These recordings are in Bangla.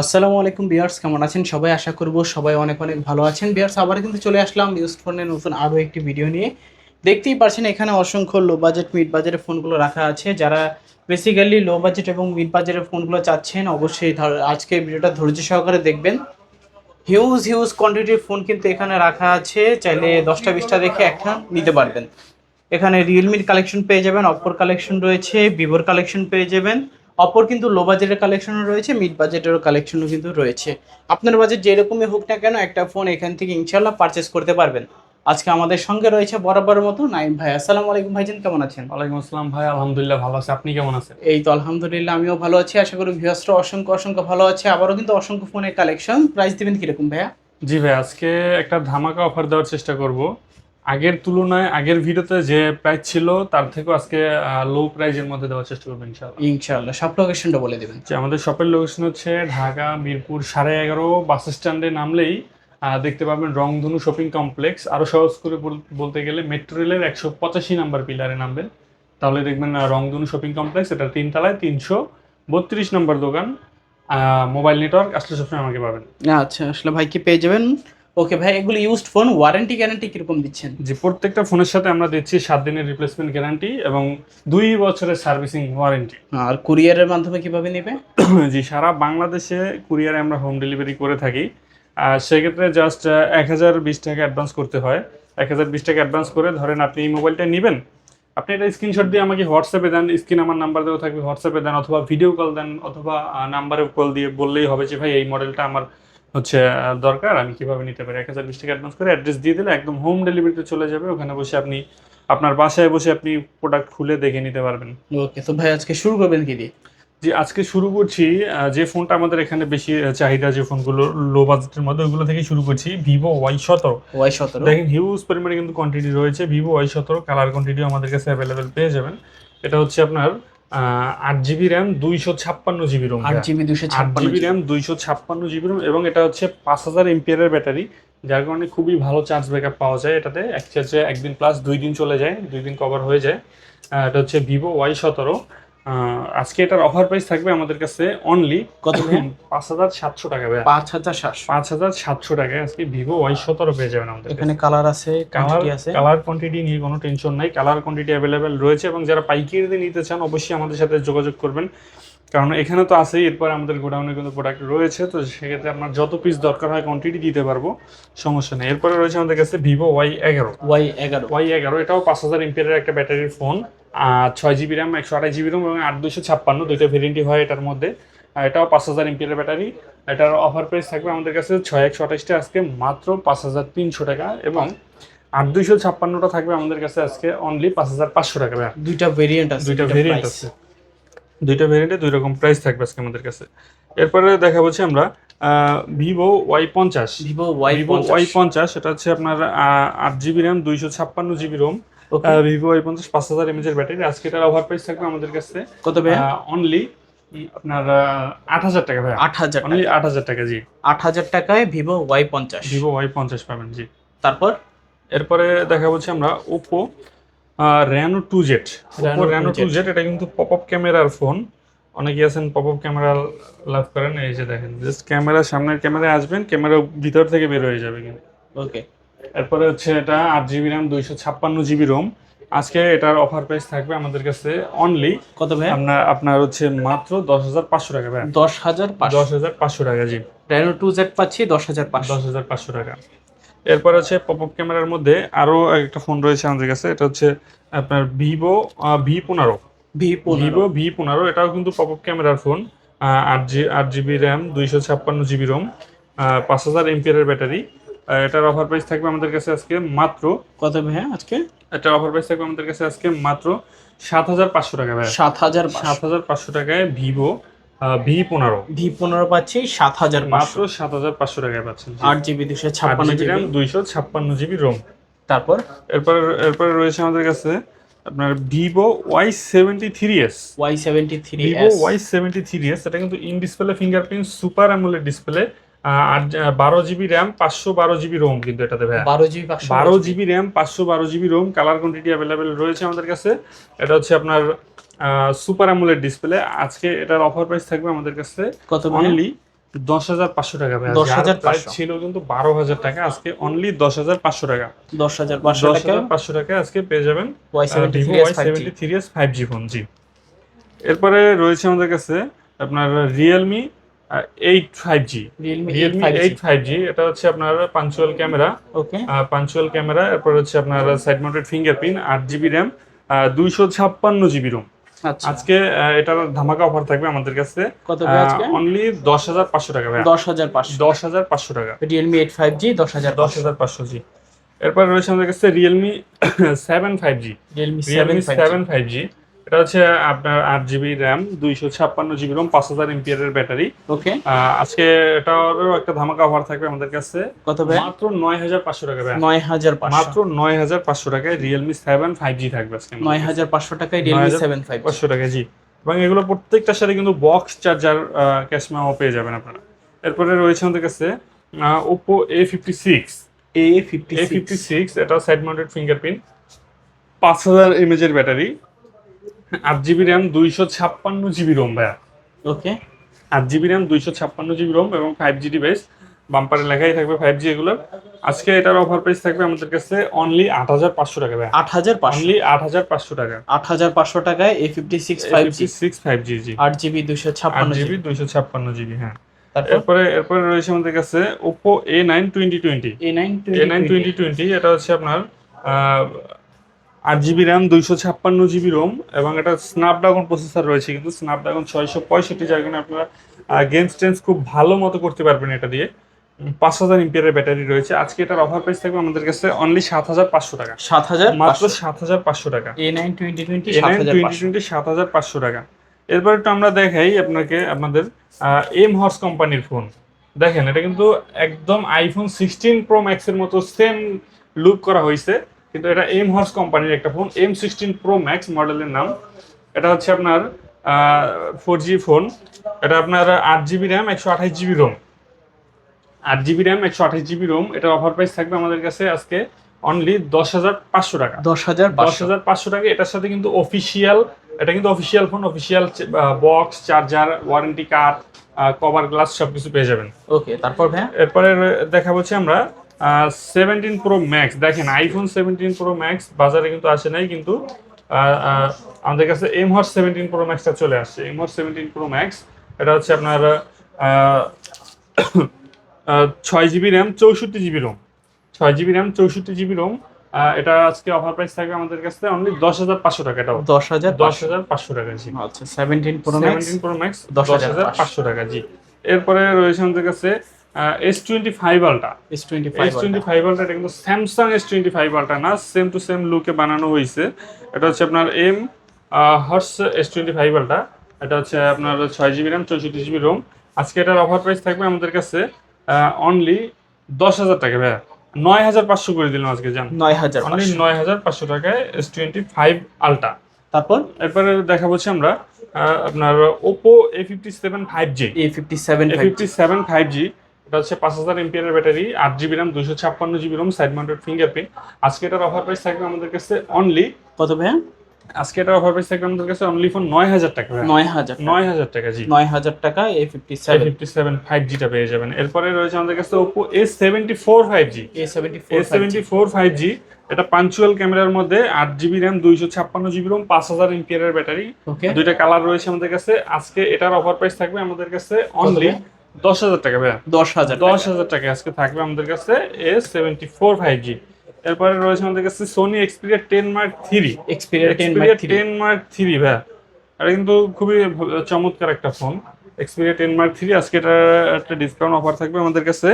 আসসালামু আলাইকুম বিয়ার্স, কেমন আছেন? সবাই আশা করব সবাই অনেক অনেক ভালো আছেন। বিয়ার্স আবার কিন্তু চলে আসলাম ইউজ ফোনের নতুন আরও একটি ভিডিও নিয়ে। দেখতেই পারছেন এখানে অসংখ্য লো বাজেট মিড বাজেটের ফোনগুলো রাখা আছে। যারা বেসিক্যালি লো বাজেট এবং মিড বাজেটের ফোনগুলো চাচ্ছেন, অবশ্যই আজকে ভিডিওটা ধৈর্য সহকারে দেখবেন। হিউজ হিউজ কোয়ান্টিটির ফোন কিন্তু এখানে রাখা আছে। চাইলে দশটা, বিশটা দেখে একটা নিতে পারবেন। এখানে রিয়েলমির কালেকশন পেয়ে যাবেন অপোর কালেকশন রয়েছে ভিভোর কালেকশন পেয়ে যাবেন। অপর কিন্তু লো বাজেটের কালেকশনও রয়েছে মিড বাজেটেরও কালেকশনও কিন্তু রয়েছে। আপনার বাজেট যেরকমই হোক না কেন একটা ফোন এখান থেকে ইনশাল্লাহ পারচেস করতে পারবেন। আজকে আমাদের সঙ্গে রয়েছে বরাবর মতো নাইম ভাই। আসসালামু আলাইকুম ভাইজান কেমন আছেন? ওয়ালাইকুম আসসালাম ভাই আলহামদুলিল্লাহ ভালো আছে। আপনি কেমন আছেন? এই তো আলহামদুলিল্লাহ আমিও ভালো আছি। আশা করি ভিউয়ার্সরা অসংখ্য অসংখ্য ভালো আছে। আবারও কিন্তু অসংখ্য ফোনের কালেকশন প্রাইস দিবেন কীরকম ভাইয়া? জি ভাই আজকে একটা ধামাকা অফার দেওয়ার চেষ্টা করব। আগের তুলনায় আগের ভিডিওতে যে প্রাইস ছিল তার থেকেও আজকে লো প্রাইজের মধ্যে দেওয়ার চেষ্টা করব ইনশাআল্লাহ। ইনশাআল্লাহ। সব লোকেশনটা বলে দেবেন। যে আমাদের শপের লোকেশন হচ্ছে ঢাকা মিরপুর সাড়ে এগারো বাস স্ট্যান্ডে নামলেই দেখতে পাবেন রংধনু শপিং কমপ্লেক্স আরও সহজ করে বল- বলতে গেলে মেট্রো রেলের একশো পঁচাশি নাম্বার পিলারে নামবেন। তাহলে দেখবেন রংধনু শপিং কমপ্লেক্স এটা তিনতলায় তিনশো বত্রিশ নম্বর দোকান মোবাইল নেটওয়ার্ক আসলে সবসময় আমাকে পাবেন। আচ্ছা আসলে ভাই কি পেয়ে যাবেন? ওকে ভাই এগুলো ইউজড ফোন ওয়ারেন্টি গ্যারান্টি কীরকম দিচ্ছেন? যে প্রত্যেকটা ফোনের সাথে আমরা দিচ্ছি সাত দিনের রিপ্লেসমেন্ট গ্যারান্টি এবং দুই বছরের সার্ভিসিং ওয়ারেন্টি আর কুরিয়ারের মাধ্যমে কীভাবে নেবে? জি সারা বাংলাদেশে কুরিয়ারে আমরা হোম ডেলিভারি করে থাকি। আর সেক্ষেত্রে জাস্ট এক হাজার বিশ টাকা অ্যাডভান্স করতে হয়। এক হাজার বিশ টাকা অ্যাডভান্স করে ধরেন আপনি এই মোবাইলটা নেবেন। আপনি এটা স্ক্রিনশট দিয়ে আমাকে হোয়াটসঅ্যাপে দেন স্ক্রিন আমার নাম্বার দেওয়া থাকবে হোয়াটসঅ্যাপে দেন অথবা ভিডিও কল দেন অথবা নাম্বারে কল দিয়ে বললেই হবে যে ভাই এই মডেলটা আমার হচ্ছে দরকার। আমি কীভাবে নিতে পারি? এক হাজার বিশ টাকা অ্যাডভান্স করে অ্যাড্রেস দিয়ে দিলে একদম হোম ডেলিভারিতে চলে যাবে। ওখানে বসে আপনি আপনার বাসায় বসে আপনি প্রোডাক্ট খুলে দেখে নিতে পারবেন। ওকে তো ভাই আজকে শুরু করবেন কি দিয়ে? যে আজকে শুরু করছি যে ফোনটা আমাদের এখানে বেশি চাহিদা যে ফোনগুলো লো বাজেটের মধ্যে ওইগুলো থেকে শুরু করছি। ভিভো ওয়াই সতেরো। ওয়াই সতেরো। দেখেন হিউজ পরিমাণে কিন্তু কোয়ান্টিটি রয়েছে। ভিভো ওয়াই সতেরো কালার কোয়ান্টিটিও আমাদের কাছে অ্যাভেলেবেল পেয়ে যাবেন। এটা হচ্ছে আপনার আট জিবি র্যাম দুইশো ছাপ্পান্ন জিবি রোম আট জিবি দুইশো জিবি র্যাম দুইশো ছাপ্পান্ন জিবি রোম এবং এটা হচ্ছে পাঁচ হাজার এমপিয়ারের ব্যাটারি যার কারণে খুবই ভালো চার্জ ব্যাকআপ পাওয়া যায় এটাতে। এক চার্জে একদিন প্লাস দুই দিন চলে যায় দুই দিন কভার হয়ে যায়। এটা হচ্ছে ভিভো ওয়াই সতেরো। আজকে এটার অফার প্রাইস থাকবে আমাদের কাছে অনলি কত পাঁচ হাজার সাতশো টাকা পাঁচ হাজার সাতশো। পাঁচ হাজার সাতশো টাকায় আজকে ভিভো ওয়াই সতেরো পেয়ে যাবেন আমাদের এখানে কালার আছে কালার আছে। কালার কোয়ান্টিটি নিয়ে কোনো টেনশন নাই। কালার কোয়ান্টিটি অ্যাভেলেবেল রয়েছে এবং যারা পাইকারিতে নিতে চান অবশ্যই আমাদের সাথে যোগাযোগ করবেন। কারণ এখানে তো আছেই এরপর আমাদের গোডাউনে কিন্তু প্রোডাক্ট রয়েছে তো সেক্ষেত্রে আপনার যত পিস দরকার হয় কোয়ান্টিটি দিতে পারব সমস্যা নেই। এরপরে রয়েছে আমাদের কাছে ভিভো ওয়াই এগারো। ওয়াই এগারো। ওয়াই এগারো এটাও পাঁচ হাজার এমপিয়ারের একটা ব্যাটারির ফোন আর ছয় জিবি র্যাম একশো আঠাশ জিবি র্যাম এবং আট দুশো ছাপ্পান্ন দুইটা ভেরিয়েন্টই হয় এটার মধ্যে। এটাও পাঁচ হাজার এমপিয়ারের ব্যাটারি এটার অফার প্রাইস থাকবে আমাদের কাছে ছয় একশো আঠাশটা আজকে মাত্র পাঁচ হাজার তিনশো টাকা এবং আট দুইশো ছাপ্পান্নটা থাকবে আমাদের কাছে আজকে অনলি পাঁচ হাজার পাঁচশো টাকা। দুইটা ভেরিয়েন্ট আছে দুইটা ভেরিয়েন্ট আছে। দুইটা ভেরিয়েন্টে দুই রকম প্রাইস থাকবে আজকে আমাদের কাছে। এরপরে দেখা হচ্ছে আমরা ভিভো ওয়াই পঞ্চাশ। ভিভো ওয়াই ওয়াই পঞ্চাশ। সেটা হচ্ছে আপনার আট জিবি র্যাম দুইশো ছাপ্পান্ন জিবি রোম ভিভো ওয়াই পঞ্চাশ পাঁচ হাজার এমএচ এর ব্যাটারি আজকে এটার অফার প্রাইস থাকবে আমাদের কাছে কত ভাই অনলি আপনার আট হাজার টাকা ভাই আট হাজার অনলি আট হাজার টাকা জি। আট হাজার টাকায় ভিভো ওয়াই পঞ্চাশ। ভিভো ওয়াই পঞ্চাশ পাবেন জি। তারপর? এরপরে দেখা হচ্ছে আমরা Oppo Reno two Z Reno Reno two Z এটা কিন্তু পপ আপ ক্যামেরার ফোন অনেকে আছেন পপ আপ ক্যামেরা লাভ করেন এই যে দেখেন জাস্ট ক্যামেরা সামনের ক্যামেরায় আসবেন ক্যামেরা ভিতর থেকে বের হয়ে যাবে কিন্তু। ওকে এরপরে হচ্ছে এটা আট জিবি র্যাম দুইশো ছাপ্পান্ন জিবি রোম আজকে এটার অফার প্রাইস থাকবে আমাদের কাছে অনলি কত ভাই আপনার আপনার হচ্ছে মাত্র দশ হাজার পাঁচশো টাকা ভাই দশ হাজার পাঁচশো। দশ হাজার পাঁচশো টাকা জি। রেনো টু জেড পাচ্ছি দশ হাজার দশ হাজার পাঁচশো টাকা। এরপর হচ্ছে পপ আপ ক্যামেরার মধ্যে আরও একটা ফোন রয়েছে আমাদের কাছে এটা হচ্ছে আপনার ভিভো ভি পনেরো। ভিভো ভি পনেরো এটাও কিন্তু পপ আপ ক্যামেরার ফোন আট জি আট জিবি র্যাম দুইশো ছাপ্পান্ন জিবি রোম পাঁচ হাজার এমপিয়ারের ব্যাটারি এটার অফার প্রাইস থাকবে আমাদের কাছে আজকে মাত্র কত ভাই আজকে? এটার অফার প্রাইস থাকবে আমাদের কাছে আজকে মাত্র সাত হাজার পাঁচশো টাকা ভাই। সাত হাজার সাত হাজার পাঁচশো টাকায় ভিভো ভি পনেরো। ভি পনেরো পাচ্ছি সাত হাজার মাত্র সাত হাজার পাঁচশো টাকায় পাচ্ছেন আট জিবি দুশো ছাপ্পান্ন জিবি জিবি। র্যাম দুইশো ছাপ্পান্ন জিবি রোম তারপর? এরপর এরপরে রয়েছে আমাদের কাছে আপনার Vivo Y seventy three S. Y seventy three Vivo Y seventy three S এটা কিন্তু in display fingerprint super AMOLED display. আর বারো জিবি র্যাম পাঁচশো বারো জিবি রোম কিন্তু এটাতে ভাই বারো জিবি বারো জিবি। র্যাম পাঁচশো বারো GB ROM colour quantity available রয়েছে আমাদের কাছে। এটা হচ্ছে আপনার সুপার অ্যামোলেড ডিসপ্লে আজকে এটার অফার প্রাইস থাকবে আমাদের কাছে কত অনলি দশ হাজার পাঁচশো টাকা দশ হাজার ছিল কিন্তু বারো হাজার টাকা আজকে অনলি দশ হাজার পাঁচশো টাকা। দশ হাজার পাঁচশো দশ টাকা হাজার পাঁচশো টাকা আজকে পেয়ে যাবেন Y seventy three S five G phone জি। এরপরে রয়েছে আমাদের কাছে আপনার Realme eight five G Realme eight five G এটা হচ্ছে আপনার punch hole camera okay punch hole camera এরপর হচ্ছে আপনার সাইড মাউন্টেড ফিঙ্গারপ্রিন্ট আট জিবি র্যাম দুইশো ছাপ্পান্ন জিবি রোম আজকে এটার ধামাকা অফার থাকবে আমাদের কাছে। কত আজকে? অনলি 10500 টাকা ভাই 10500 10500 টাকা। রিয়েলমি এইট ফাইভ জি দশ হাজার দশ হাজার পাঁচশো জি। এরপর রয়েছে আমাদের কাছে Realme Realme 7 5G seven five G এটা হচ্ছে আপনার আট জিবি র্যাম দুইশো ছাপ্পান্ন জিবি রোম পাঁচ হাজার এমপিয়ারের ব্যাটারি। ওকে। আজকে এটারও একটা ধামাকা অফার থাকবে আমাদের কাছে। কত মাত্র নয় হাজার পাঁচশো টাকা নয় হাজার মাত্র নয় হাজার পাঁচশো টাকায় রিয়েলমি সেভেন ফাইভ জি থাকবে আজকে নয় হাজার পাঁচশো টাকায় রিয়েলমি সেভেন ফাইভ পাঁচশো টাকা জি। এবং এগুলো প্রত্যেকটার সাথে কিন্তু বক্স চার্জার ক্যাশ মেমো পেয়ে যাবেন আপনারা। এরপরে রয়েছে আমাদের কাছে Oppo A fifty six A fifty A fifty six এটা সাইড মাউন্টেড ফিঙ্গারপ্রিন্ট পাঁচ হাজার এমএজের ব্যাটারি। আট জিবি র্যাম দুইশো ছাপ্পান্ন জিবি রোম ভাইয়া। ওকে। আট জিবি র্যাম দুইশো ছাপ্পান্ন জিবি রোম এবং ফাইভ জি ডিভাইস বাম্পারে লেখাই থাকবে ফাইভ জি এগুলো। আজকে এটার অফার প্রাইস থাকবে আমাদের কাছে অনলি আট হাজার পাঁচশো টাকা আট হাজার অনলি আট হাজার পাঁচশো টাকা। আট হাজার পাঁচশো টাকায় A fifty six five G. Six five G G. আট জিবি দুইশো ছাপ্পান্ন জিবি দুইশো ছাপ্পান্ন জিবি হ্যাঁ। তারপর? এরপরে এরপরে রয়েছে আমাদের কাছে Oppo A nine twenty twenty A nine A nine twenty twenty এটা হচ্ছে আপনার আট জিবি র্যাম দুইশো ছাপ্পান্ন জিবি রোম এবং এটা স্ন্যাপড্রাগন প্রসেসর রয়েছে। কিন্তু স্ন্যাপড্রাগন ছয়শো পঁয়ষট্টি যার কারণে আপনারা গেমস টেন্স খুব ভালো মতো করতে পারবেন এটা দিয়ে। পাঁচ হাজার ইম্পিয়ারের ব্যাটারি রয়েছে। আজকে এটার অফার প্রাইস থাকবে আমাদের কাছে অনলি সাত হাজার পাঁচশো টাকা। সাত হাজার মাত্র সাত হাজার পাঁচশো টাকা। A nine twenty twenty A nine twenty twenty সাত হাজার পাঁচশো টাকা। এরপর একটু আমরা দেখাই আপনাকে আপনাদের এম হর্স কোম্পানির ফোন দেখেন এটা কিন্তু একদম আইফোন সিক্সটিন প্রো ম্যাক্সের মতো সেম লুক করা হয়েছে। কিন্তু এটা এম হর্স কোম্পানির একটা phone M sixteen pro max মডেলের নাম। এটা হচ্ছে আপনার ফোর জি ফোন এটা আপনার আট জিবি র্যাম একশো আঠাশ জিবি রোম আট জিবি র্যাম একশো আঠাশ জিবি রোম এটা অফার প্রাইস থাকবে আমাদের কাছে আজকে অনলি দশ হাজার পাঁচশো টাকা। দশ হাজার দশ হাজার পাঁচশো টাকা। এটার সাথে কিন্তু অফিসিয়াল এটা কিন্তু official phone official box charger warranty card cover glass সব কিছু পেয়ে যাবেন। ওকে তারপর ভাইয়া? এরপরে দেখা হচ্ছে আমরা সেভেন্টিন প্রো ম্যাক্স দেখেন আইফোন সেভেন্টিন প্রো ম্যাক্স বাজারে কিন্তু আসে নাই কিন্তু আমাদের কাছে এম হট সেভেন্টিন প্রো ম্যাক্সটা চলে আসছে। M hot seventeen pro max এটা হচ্ছে আপনার ছয় জিবি র্যাম চৌষট্টি জিবি রোম ছয় জিবি র্যাম চৌষট্টি জিবি রোম এটা আজকে অফার প্রাইস থাকবে আমাদের কাছে অনলি দশ হাজার পাঁচশো টাকা এটাও। দশ হাজার দশ হাজার পাঁচশো টাকা জি। আচ্ছা seventeen pro max seventeen pro max দশ হাজার পাঁচশো টাকা জি। এরপরে রয়েছে আমাদের কাছে S twenty five ultra S twenty five S twenty five ultra এটা কিন্তু স্যামসাং এস টোয়েন্টি ফাইভ আলটা না সেম টু সেম লুকে বানানো হয়েছে। এটা হচ্ছে আপনার M horse S twenty five ultra এটা হচ্ছে আপনার ছয় জিবি র্যাম চৌষট্টি জিবি রোম আজকে এটার অফার প্রাইস থাকবে আমাদের কাছে অনলি দশ হাজার টাকা ভাইয়া। নয় হাজার পাঁচশো করে দিলাম আজকে জান। নয় হাজার অনলি নয় হাজার পাঁচশো টাকায় এস টোয়েন্টি ফাইভ আলটা তারপর? এরপরে দেখা হচ্ছে আমরা আপনার Oppo A fifty seven five G A fifty seven A fifty seven five G এটা হচ্ছে পাঁচ হাজার এমপিয়ারের ব্যাটারি আট জিবি র্যাম দুশো ছাপ্পান্ন GB ROM side mounted fingerprint আজকে এটার অফার প্রাইস থাকবে আমাদের কাছে অনলি কত ভাইয়া? আজকে এটার অফার প্রাইস থাকবে আমাদের কাছে অনলি ফোর নয় হাজার টাকা নয় হাজার নয় হাজার টাকা জি। নয় হাজার টাকা A fifty seven fifty seven five জিটা পেয়ে যাবেন। এরপরে রয়েছে আমাদের কাছে Oppo A seventy four five G A seventy A seventy four five G এটা পাঞ্চুয়াল ক্যামেরার মধ্যে আট জিবি র্যাম দুইশো ছাপ্পান্ন জিবি রোম পাঁচ হাজার এমপিয়ারের ব্যাটারি। দুইটা কালার রয়েছে আমাদের কাছে। আজকে এটার অফার প্রাইস থাকবে আমাদের কাছে অনলি দশ হাজার টাকা ভাইয়া। দশ হাজার দশ হাজার টাকা আজকে থাকবে আমাদের কাছে A seventy four five G এরপরে রয়েছে আমাদের কাছে Sony Xperia ten mark three Xperia ten mark three ভাইয়া। এটা কিন্তু খুবই চমৎকার একটা phone Xperia ten mark three আজকে এটা একটা ডিসকাউন্ট অফার থাকবে আমাদের কাছে।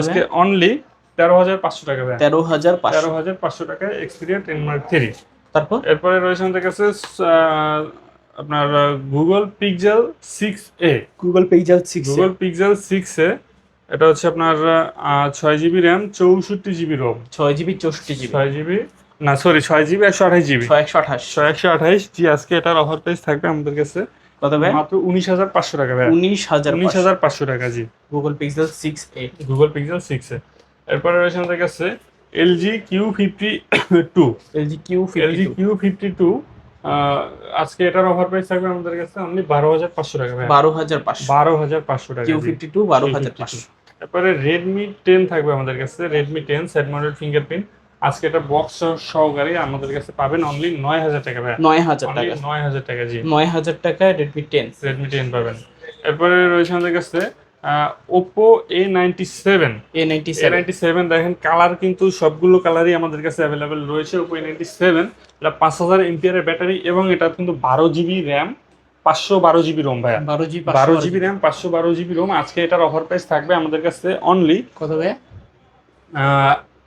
আজকে অনলি তেরো হাজার পাঁচশো টাকা ভাইয়া। তেরো হাজার তেরো হাজার পাঁচশো টাকায় এক্সপিরিয়া টেন মার্ক থ্রি তারপর? এরপরে রয়েছে আমাদের কাছে আপনার Google pixel six A Google pixel six Google pixel six A এটা হচ্ছে আপনার ছয় জিবি র্যাম চৌষট্টি জিবি রোম ছয় জিবি চৌষট্টি জিবি ছয় জিবি না সরি ছয় জিবি একশো আঠাশ জিবি ছয় একশো আঠাশ। ছয় একশো আঠাইশ জি আজকে এটার অফার প্রাইস থাকবে আমাদের কাছে। কত ভাই? মাত্র উনিশ হাজার পাঁচশো টাকা ভাই উনিশ হাজার উনিশ হাজার পাঁচশো টাকা জি। Google pixel six A Google pixel six A এরপরে রয়েছে আমাদের কাছে LG Q fifty two LG Q LG Q fifty two আজকে এটার অফার প্রাইস থাকবে আমাদের কাছে অনলি বারো হাজার পাঁচশো টাকা বারো হাজার পাঁচশো। বারো হাজার পাঁচশো টাকা কিউ ফিফটি টু বারো হাজার পাঁচশো। তারপরে রেডমি টেন থাকবে আমাদের কাছে Redmi ten side model fingerprint আজকে এটা বক্স সহকারে আমাদের কাছে পাবেন অনলি নয় হাজার টাকা ভাই নয় হাজার টাকা। নয় হাজার টাকা জি। নয় হাজার টাকায় রেডমি টেন রেডমি টেন পাবেন। এরপরে রয়েছে আমাদের কাছে Oppo A ninety seven A ninety ninety seven দেখেন কালার কিন্তু সবগুলো কালারই আমাদের কাছে অ্যাভেলেবেল রয়েছে ওপো এ নাইনটি সেভেন এটা পাঁচ হাজার এমপিআর ব্যাটারি এবং এটা কিন্তু বারো জিবি র্যাম পাঁচশো বারো জিবি রোম ভাইয়া। বারো জিবি বারো জিবি র্যাম পাঁচশো বারো জিবি রোম আজকে এটার অফার প্রাইস থাকবে আমাদের কাছে অনলি কত ভাই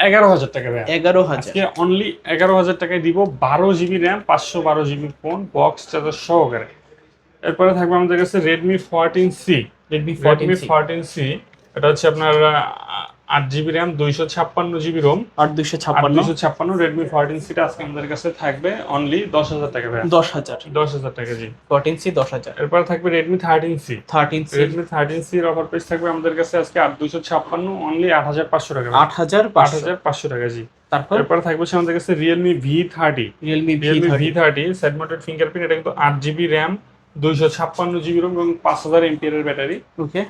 এগারো হাজার টাকা ভাইয়া। এগারো হাজার। আজকে অনলি এগারো হাজার টাকায় দিব বারো জিবি র্যাম পাঁচশো বারো জিবি ফোন বক্স চার্জার সহকারে। এরপরে থাকবে আমাদের কাছে Redmi fourteen C Redmi Redmi fourteen C এটা হচ্ছে আপনার আট জিবি র্যাম দুইশো ছাপ্পান্ন জিবি রোম আট দুইশো আর ছাপ্পান্ন দুইশো ছাপ্পান্ন রেডমি ফোরটিন সিটা আজকে আমাদের কাছে থাকবে অনলি দশ হাজার টাকা ভাইয়া। দশ হাজার। দশ হাজার টাকা জি ফোরটিন সি দশ হাজার। এরপর থাকবে Redmi thirteen C thirteen C Redmi thirteen সির অফার প্রাইস থাকবে আমাদের কাছে আজকে আট দুইশো ছাপ্পান্ন অনলি আট হাজার পাঁচশো টাকা আট হাজার আট হাজার পাঁচশো টাকা জি তারপর? এরপরে থাকবে আমাদের কাছে Realme V thirty Realme V thirty side mounted fingerprint এটা কিন্তু আট জিবি র্যাম দুইশো ছাপ্পান্ন জিবি রোম এবং পাঁচ হাজার এমপিএর ব্যাটারি। ওকে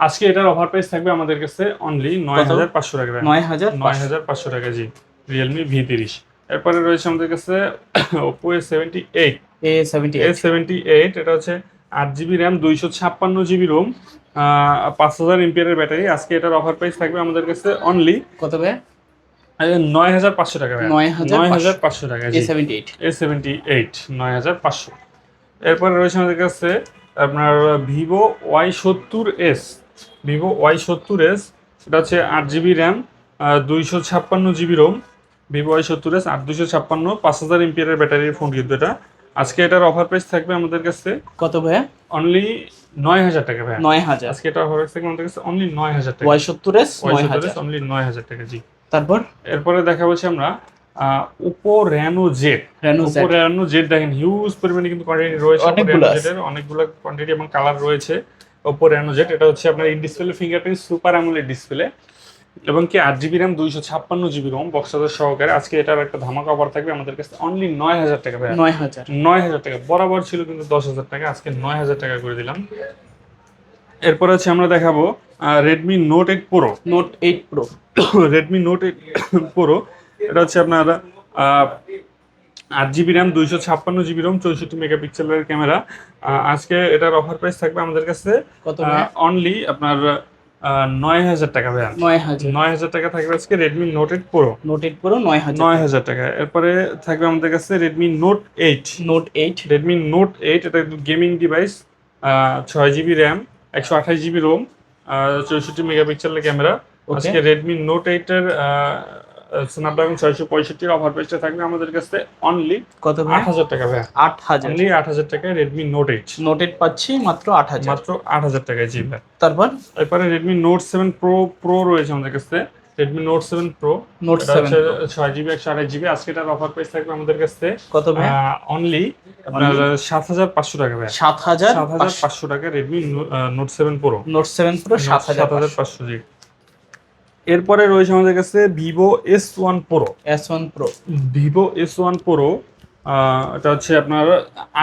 আজকে এটার অফার প্রাইস থাকবে আমাদের কাছে অনলি নয় হাজার পাঁচশো টাকা। নয় হাজার নয় হাজার পাঁচশো টাকা জি রিয়েলমি ভি তিরিশ। এরপরে রয়েছে আমাদের কাছে Oppo A seventy eight A seventy A seventy eight এটা হচ্ছে আট জিবি র্যাম দুইশো ছাপ্পান্ন জিবি রোম পাঁচ হাজার এমপিএর ব্যাটারি। আজকে এটার অফার প্রাইস থাকবে আমাদের কাছে অনলি কত ভাই নয় হাজার পাঁচশো টাকা। নয় হাজার পাঁচশো। টাকা A seventy eight A seventy eight নয় হাজার পাঁচশো। এরপরে রয়েছে আমাদের কাছে আপনার ভিভো ওয়াই সত্তর এস ভিভো ওয়াই সত্তর এস এটা হচ্ছে আট জিবি র্যাম দুইশো ছাপ্পান্ন জিবি রোম ভিভো ওয়াই সত্তর এস আট দুইশো ছাপ্পান্ন পাঁচ হাজার এমপিয়ারের ব্যাটারির ফোন কিন্তু এটা। আজকে এটার অফার প্রাইস থাকবে আমাদের কাছে কত ভাইয়া? অনলি নয় হাজার টাকা ভাই নয় হাজার। আজকে এটা অফার প্রাইস থাকবে আমাদের কাছে অনলি নয় হাজার টাকা। ওয়াই সত্তর এস ওয়াই সত্তর এস অনলি নয় হাজার টাকা জি। তারপর? এরপরে দেখা হচ্ছে আমরা Oppo Reno Z Reno Oppo Reno Z দেখেন হিউজ পরিমাণে কিন্তু কোয়ান্টিটি রয়েছে অনেকগুলো আছে। কোয়ান্টিটি এবং কালার রয়েছে ওপো রেনো জেড এটা হচ্ছে আপনার in display fingerprint super AMOLED display এবং কি আট জিবি র্যাম দুইশো ছাপ্পান্ন জিবি রোম বক্সাদের সহকারে। আজকে এটার একটা ধামাকা অফার থাকবে আমাদের কাছে অনলি নয় হাজার টাকা নয় হাজার। নয় হাজার টাকা। বরাবর ছিল কিন্তু দশ হাজার টাকা আজকে নয় হাজার টাকা করে দিলাম। এরপর হচ্ছে আমরা দেখাবো Redmi note eight pro note eight pro Redmi note eight pro এটা হচ্ছে আপনার আট জিবি র্যাম দুইশো ছাপ্পান্ন জিবি রোম চৌষট্টি মেগাপিক্সেলের ক্যামেরা। আজকে এটার অফার প্রাইস থাকবে আমাদের কাছে অনলি আপনার নয় হাজার টাকা ভাইয়া। নয় হাজার। নয় হাজার টাকা থাকবে আজকে Redmi note eight pro note eight pro নয় হাজার নয় হাজার টাকা। এরপরে থাকবে আমাদের কাছে Redmi note eight note eight Redmi note eight এটা গেমিং ডিভাইস ছয় জিবি র্যাম একশো আঠাশ জিবি রোম চৌষট্টি মেগাপিক্সেলের ক্যামেরা. আজকে রেডমি নোট এইটের স্ন্যাপড্রাগন ছয়শো পঁয়ষট্টির অফার প্রাইসটা থাকবে আমাদের কাছে অনলি কত আট হাজার টাকা ভাই আট হাজার। অনলি আট হাজার টাকায় Redmi note eight note eight পাচ্ছি মাত্র আট হাজার। মাত্র আট হাজার টাকায় জি ভাই তারপর? এরপরে Redmi note seven pro pro রয়েছে আমাদের কাছে। Redmi note seven pro note seven ছয় জিবি একশো আঠাশ জিবি আজকে এটার অফার প্রাইস থাকবে আমাদের কাছে। কত অনলি আপনার সাত হাজার পাঁচশো টাকা ভাই সাত হাজার সাত হাজার পাঁচশো। টাকা Redmi note seven pro note seven pro সাত হাজার সাত হাজার পাঁচশো জি। এরপরে রয়েছে আমাদের কাছে Vivo S one pro S one pro Vivo S one pro এটা হচ্ছে আপনার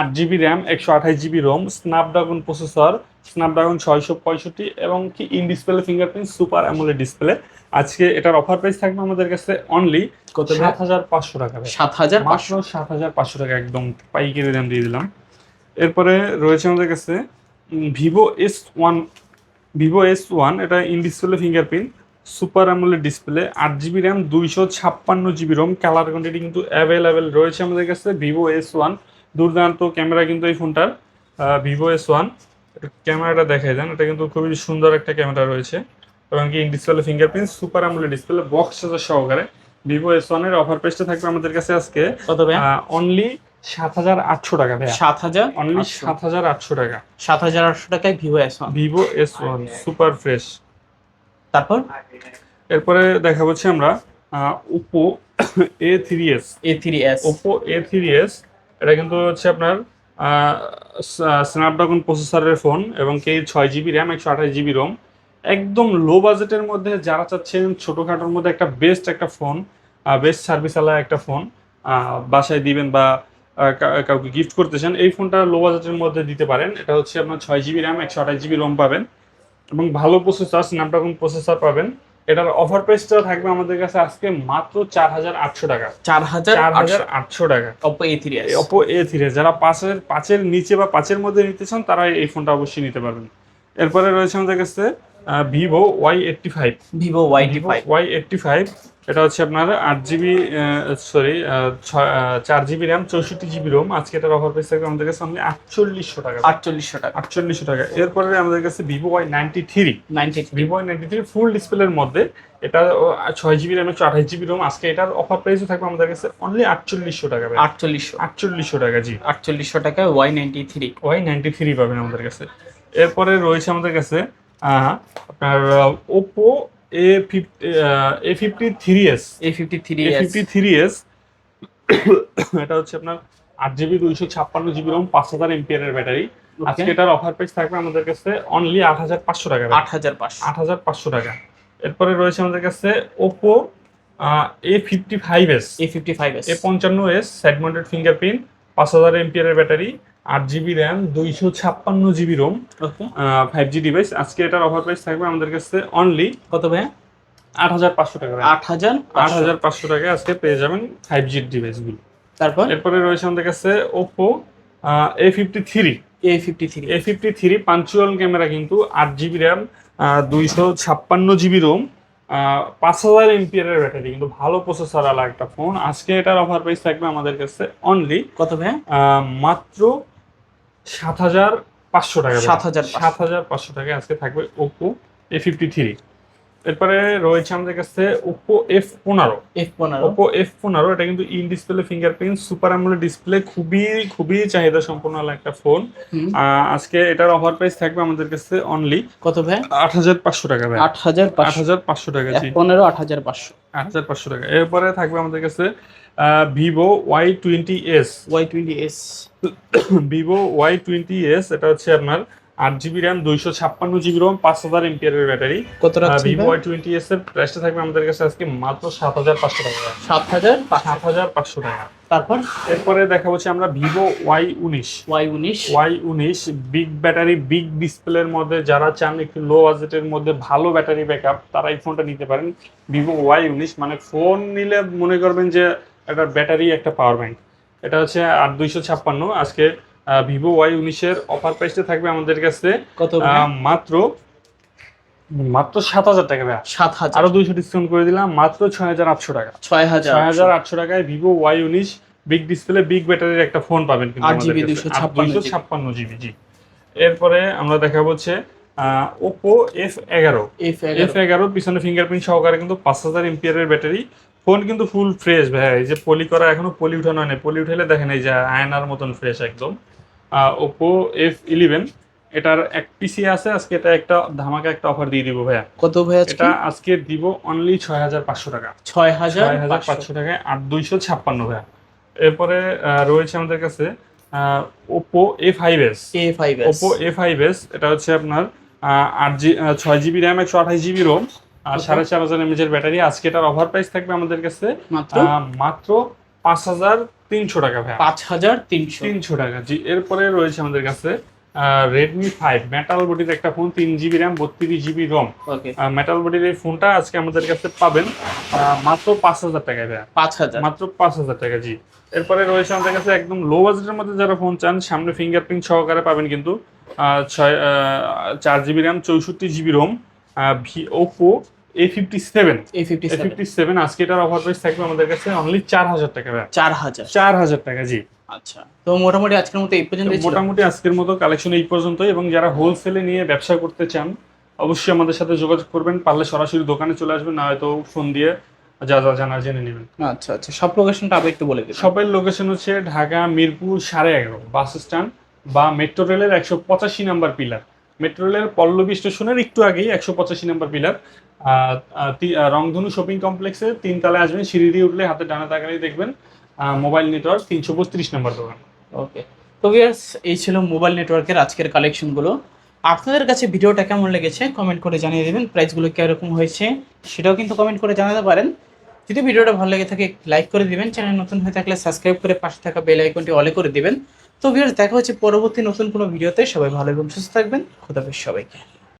আট জিবি র্যাম একশো আঠাশ GB ROM Snapdragon processor Snapdragon ছয়শো পঁয়ষট্টি এবং কি in display fingerprint super AMOLED display আজকে এটার অফার প্রাইস থাকবে আমাদের কাছে অনলি কত সাত হাজার পাঁচশো টাকা সাত হাজার পাঁচশো? সাত হাজার পাঁচশো টাকা একদম পাইকারি দাম দিয়ে দিলাম। এরপরে রয়েছে আমাদের কাছে Vivo S one Vivo S one এটা in display fingerprint super AMOLED display আট জিবি র্যাম দুইশো ছাপ্পান্ন জিবি রোম কালার কোয়ান্টিটি কিন্তু অ্যাভেলেবেল রয়েছে আমাদের কাছে ভিভো এস ওয়ান দুর্দান্ত ক্যামেরা কিন্তু এই ফোনটার ভিভো এস ওয়ান ক্যামেরাটা দেখাই দেন এটা কিন্তু খুবই সুন্দর একটা ক্যামেরা রয়েছে। এবং কি display fingerprint super AMOLED display box charger সহকারে। ভিভো এস ওয়ানের অফার প্রাইসটা থাকবে আমাদের কাছে আজকে অনলি সাত হাজার আটশো টাকা সাত হাজার অনলি সাত হাজার আটশো টাকা। সাত হাজার আটশো টাকায় Vivo S one Vivo S one super fresh তারপর? এরপরে দেখা হচ্ছে আমরা Oppo A three S A three S Oppo A three S এটা কিন্তু হচ্ছে আপনার স্ন্যাপড্রাগন প্রসেসরের ফোন এবং কে ছয় জিবি র্যাম একশো আঠাশ জিবি রোম একদম লো বাজেটের মধ্যে যারা চাচ্ছেন ছোটোখাটোর মধ্যে একটা বেস্ট একটা ফোন বেস্ট সার্ভিস আলা একটা ফোন বাসায় দিবেন বা কাউকে গিফট করতে চান এই ফোনটা লো বাজেটের মধ্যে দিতে পারেন। এটা হচ্ছে আপনার ছয় জিবি র্যাম একশো আঠাশ জিবি রোম পাবেন। এবং ভালো প্রসেসর স্ন্যাপড্রাগন প্রসেসর পাবেন। এটার অফার প্রাইসটা থাকবে আমাদের কাছে আজকে মাত্র চার হাজার আটশো টাকা। চার হাজার চার হাজার আটশো টাকা। Oppo A three Oppo A three যারা পাঁচের পাঁচের নিচে বা পাঁচের মধ্যে নিতে চান তারা এই ফোনটা অবশ্যই নিতে পারবেন। এরপরে রয়েছে আমাদের কাছে Vivo Y eighty five Vivo five Y eighty five এটা হচ্ছে আপনার আট জিবি সরি চার জিবি র্যাম চৌষট্টি জিবি রোম আজকে এটার অফার প্রাইস থাকবে আমাদের কাছে অনলি আটচল্লিশশো টাকা। আটচল্লিশশো টাকা। আটচল্লিশশো টাকা। এরপরে আমাদের কাছে Vivo Y ninety three ninety Vivo Y ninety three full ডিসপ্লের মধ্যে। এটা ছয় জিবি র্যাম একশো আঠাশ জিবি রোম আজকে এটার অফার প্রাইসও থাকবে আমাদের কাছে অনলি আটচল্লিশশো টাকা আটচল্লিশশো। আটচল্লিশশো টাকা জি। আটচল্লিশশো টাকা Y ninety three Y ninety three পাবেন আমাদের কাছে। এরপরে রয়েছে আমাদের কাছে আপনার Oppo A A fifty three S A fifty three A fifty three S এটা হচ্ছে আপনার আট জিবি দুইশো ছাপ্পান্ন জিবি রোম পাঁচ হাজার এমপিয়ারের ব্যাটারি আজকে এটার অফার প্রাইস থাকবে আমাদের কাছে অনলি আট হাজার পাঁচশো টাকা। আট হাজার পাঁচশো। আট হাজার পাঁচশো টাকা। এরপরে রয়েছে আমাদের কাছে Oppo A fifty five S A fifty five S A পঞ্চান্ন এস সাইড মাউন্টেড ফিঙ্গারপ্রিন্ট পাঁচ হাজার এমপিয়ারের ব্যাটারি আট জিবি র্যাম দুইশো ছাপ্পান্ন GB ROM five G device আজকে এটার অফার প্রাইস থাকবে আমাদের কাছে অনলি কত ভাইয়া? আট হাজার পাঁচশো টাকা আট হাজার আট হাজার পাঁচশো টাকায় আজকে পেয়ে যাবেন ফাইভ জি ডিভাইসগুলো তারপর? এরপরে রয়েছে আমাদের কাছে Oppo A fifty three A fifty three A fifty three punctual camera কিন্তু আট জিবি র্যাম দুইশো ছাপ্পান্ন জিবি রোম পাঁচ হাজার এমপিয়ারের ব্যাটারি কিন্তু ভালো প্রসেসর আলা একটা ফোন আজকে এটার অফার প্রাইস থাকবে আমাদের কাছে অনলি কত ভাইয়া? মাত্র সাত হাজার পাঁচশো টাকা 7,500 সাত হাজার পাঁচশো। টাকায় আজকে থাকবে ওপো এ ফিফটি থ্রি এরপরে রয়েছে আমাদের কাছে ওপো এফ পনেরো। এফ পনেরো। ওপো এফ পনেরো এটা কিন্তু in display fingerprint super AMOLED display খুবই খুবই চাহিদা সম্পন্ন একটা ফোন। আজকে এটার অফার প্রাইস থাকবে আমাদের কাছে অনলি কত ভাইয়া আট হাজার পাঁচশো টাকা ভাই। আট হাজার আট হাজার পাঁচশো টাকা পনেরো আট হাজার পাঁচশো। আট হাজার পাঁচশো টাকা। এরপরে থাকবে আমাদের কাছে Vivo Y twenty S Y twenty S Vivo Y twenty S এটা হচ্ছে আপনার আট জিবি র্যাম দুইশো ছাপ্পান্ন জিবি রোম পাঁচ হাজার এমপিয়ারের ব্যাটারি। কত ভিভো? ওয়াই টোয়েন্টি এস এর প্রাইসটা থাকবে আমাদের কাছে আজকে মাত্র সাত হাজার পাঁচশো টাকা। সাত হাজার সাত হাজার পাঁচশো টাকা। তারপর? এরপরে দেখা হচ্ছে আমরা ভিভো ওয়াই উনিশ। ওয়াই উনিশ। ওয়াই উনিশ বিগ ব্যাটারি বিগ ডিসপ্লের মধ্যে যারা চান একটু লো বাজেটের মধ্যে ভালো ব্যাটারি ব্যাকআপ তারা এই ফোনটা নিতে পারেন। ভিভো ওয়াই উনিশ মানে ফোন নিলে মনে করবেন যে একটা ব্যাটারি একটা পাওয়ার ব্যাংক এটা হচ্ছে আট দুইশো ছাপ্পান্ন। আজকে ভিভো ওয়াই উনিশের অফার প্রাইসটা থাকবে আমাদের কাছে কত মাত্র মাত্র সাত হাজার টাকা ভাইয়া। সাত হাজার। আরও দুইশো ডিসকাউন্ট করে দিলাম মাত্র ছয় হাজার আটশো টাকা। ছয় হাজার ছয় হাজার আটশো টাকায় ভিভো ওয়াই উনিশ বিগ ডিসপ্লে বিগ ব্যাটারির একটা ফোন পাবেন কিন্তু 256 ছাপ্পান্ন জিবি জি। এরপরে আমরা দেখাবো হচ্ছে ওপো এফ এগারো। এফ এগারো। পিছনে ফিঙ্গারপ্রিন্ট সহকারে কিন্তু পাঁচ হাজার এমপিয়ারের ব্যাটারি ফোন কিন্তু ফুল ফ্রেশ ভাই এই যে পলি করা এখনও পলি উঠানো হয়নি। পলি উঠালে দেখেন এই যে আয়নার মতন ফ্রেশ একদম। ওপো এফ ইলেভেন এটার এক পিসি আছে আজকে এটা একটা ধামাকা একটা অফার দিয়ে দিব ভাইয়া। কত ভাইয়া এটা আজকে দিব অনলি ছয় হাজার পাঁচশো টাকা। ছয় হাজার পাঁচশো টাকায় আট দুইশো ছাপ্পান্ন ভাইয়া। এরপরে রয়েছে আমাদের কাছে Oppo A five S A five Oppo A five S এটা হচ্ছে আপনার আট জি ছয় জিবি র্যাম একশো আঠাশ জিবি রোম আর. সাড়ে চার হাজার এমএজের ব্যাটারি। আজকে এটার অফার প্রাইস থাকবে আমাদের কাছে মাত্র? পাঁচ হাজার তিনশো টাকা ভাইয়া। পাঁচ হাজার তিনশো। তিনশো টাকা জি। এরপরে রয়েছে আমাদের কাছে রেডমি ফাইভ মেটাল বডির একটা ফোন তিন জিবি র্যাম বত্রিশ জিবি রম মেটাল বডির এই ফোনটা আজকে আমাদের কাছে পাবেন মাত্র পাঁচ হাজার টাকায় ভাইয়া। পাঁচ হাজার। মাত্র পাঁচ হাজার টাকা জি। এরপরে রয়েছে আমাদের কাছে একদম লো বাজেটের মধ্যে যারা ফোন চান সামনে ফিঙ্গারপ্রিন্ট সহকারে পাবেন কিন্তু ছয় চার জিবি র্যাম চৌষট্টি GB ROM Oppo A fifty seven A fifty fifty seven আজকে এটার অফার প্রাইস থাকবে আমাদের কাছে অনলি চার হাজার টাকা চার হাজার। চার হাজার টাকা জি। আচ্ছা। তো মোটামুটি আজকের মতো এই পর্যন্ত মোটামুটি আজকের মতো কালেকশন এই পর্যন্তই এবং যারা হোলসেলে নিয়ে ব্যবসা করতে চান অবশ্যই আমাদের সাথে যোগাযোগ করবেন। পারলে সরাসরি দোকানে চলে আসবেন না হয়তো ফোন দিয়ে যা যা জানা জেনে নেবেন। আচ্ছা আচ্ছা। সব লোকেশনটা আবার একটু বলে দিন সবের লোকেশন হচ্ছে ঢাকা মিরপুর সাড়ে এগারো বাস স্ট্যান্ড বা মেট্রো রেলের একশো পঁচাশি নাম্বার পিলার মেট্রো রেলের পল্লবী স্টেশনের একটু আগেই একশো পঁচাশি নাম্বার পিলার রংধনু শপিং কমপ্লেক্সে তিনতলায় আসবেন, সিঁড়ি দিয়ে উঠলে হাতে ডানা তাকালেই দেখবেন মোবাইল নেটওয়ার্ক তিনশো বত্রিশ নম্বর দোকান। ওকে তো ভিউয়ার্স এই ছিল মোবাইল নেটওয়ার্কের আজকের কালেকশনগুলো আপনাদের কাছে ভিডিওটা কেমন লেগেছে কমেন্ট করে জানিয়ে দেবেন প্রাইসগুলো কীরকম হয়েছে, সেটাও কিন্তু কমেন্ট করে জানাতে পারেন। যদি ভিডিওটা ভালো লেগে থাকে লাইক করে দিবেন চ্যানেল নতুন হয়ে থাকলে সাবস্ক্রাইব করে পাশে থাকা বেল আইকনটি অলে করে দিবেন। তো ভিউয়ার্স দেখা হচ্ছে পরবর্তী নতুন কোনো ভিডিওতে, সবাই ভালো এবং সুস্থ থাকবেন, খোদাফেজ সবাইকে।